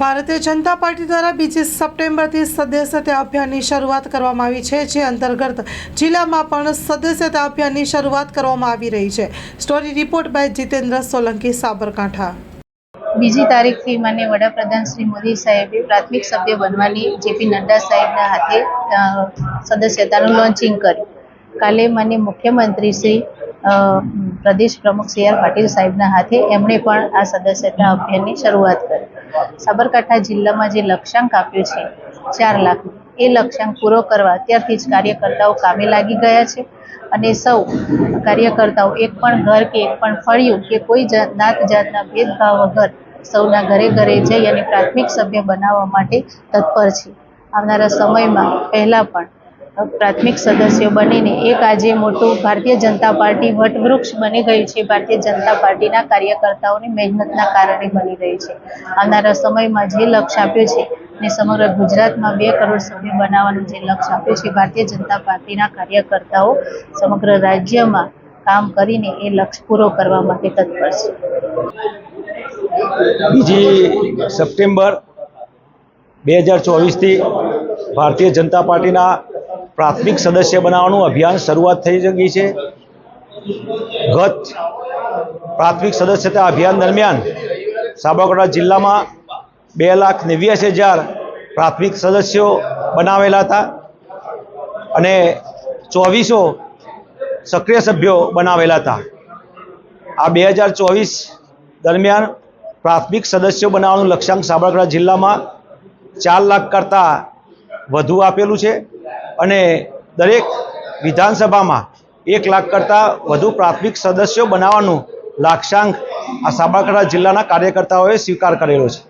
Bharatiya Janata party દ્વારા બીજી સપ્ટેમ્બરથી સદસ્યતા અભિયાનની શરૂઆત કરવામાં આવી છે, જે અંતર્ગત જિલ્લામાં પણ સદસ્યતા અભિયાનની શરૂઆત કરવામાં આવી રહી છે. Story report by Jitendra Solanki, Sabarkantha. બીજી તારીખથી માન્ય વડાપ્રધાન શ્રી મોદી સાહેબે પ્રાથમિક સભ્ય બનવાની જેપી નડ્ડા સાહેબના હાથે સદસ્યતાનું લોન્ચિંગ કર્યું. કાલે માન્ય મુખ્યમંત્રી શ્રી પ્રદેશ પ્રમુખ સી આર પાટીલ સાહેબના હાથે એમણે પણ આ સદસ્યતા અભિયાનની શરૂઆત કરી. સાબરકાંઠા જિલ્લામાં જે લક્ષ્યાંક આપ્યું છે, ચાર લાખ, એ લક્ષ્યાંક પૂરો કરવા અત્યારથી જ કાર્યકર્તાઓ કામે લાગી ગયા છે અને સૌ કાર્યકર્તાઓ એક પણ ઘર કે એક પણ ફળિયું કે કોઈ નાત જાતના ભેદભાવ વગર સૌના ઘરે ઘરે જઈ અને પ્રાથમિક સભ્ય બનાવવા માટે તત્પર છે. આવનારા સમયમાં પહેલાં પણ પ્રાથમિક સદસ્યો બનીને એક આજે મોટું ભારતીય જનતા પાર્ટી વટવૃક્ષ બની ગયું છે. ભારતીય જનતા પાર્ટીના કાર્યકર્તાઓની મહેનતના કારણે બની રહી છે. આવનારા સમયમાં જે લક્ષ્ય આપ્યું છે ને સમગ્ર ગુજરાતમાં બે કરોડ સભ્ય બનાવવાનું જે લક્ષ્ય આપ્યું છે, ભારતીય જનતા પાર્ટીના કાર્યકર્તાઓ સમગ્ર રાજ્યમાં કામ કરીને એ લક્ષ્ય પૂરો કરવા માટે તત્પર છે. બીજી સપ્ટેમ્બર બે હજાર ચોવીસથી ભારતીય જનતા પાર્ટીના પ્રાથમિક સદસ્ય બનાવવાનું અભિયાન શરૂઆત થઈ ચૂકી છે. ગત પ્રાથમિક સદસ્યતા અભિયાન દરમિયાન સાબરકાંઠા જિલ્લામાં બે લાખ નેવ્યાસી હજાર પ્રાથમિક સદસ્યો બનાવેલા હતા અને ચોવીસો સક્રિય સભ્યો બનાવેલા હતા. આ બે હજાર ચોવીસ દરમિયાન પ્રાથમિક સદસ્યો બનાવવાનું લક્ષ્યાંક સાબરકાંઠા જિલ્લામાં ચાર લાખ કરતાં વધુ આપેલું છે અને દરેક વિધાનસભામાં એક લાખ કરતાં વધુ પ્રાથમિક સદસ્યો બનાવવાનું લાક્ષાંક આ સાબરકાંઠા જિલ્લાના કાર્યકર્તાઓએ સ્વીકાર કરેલો છે.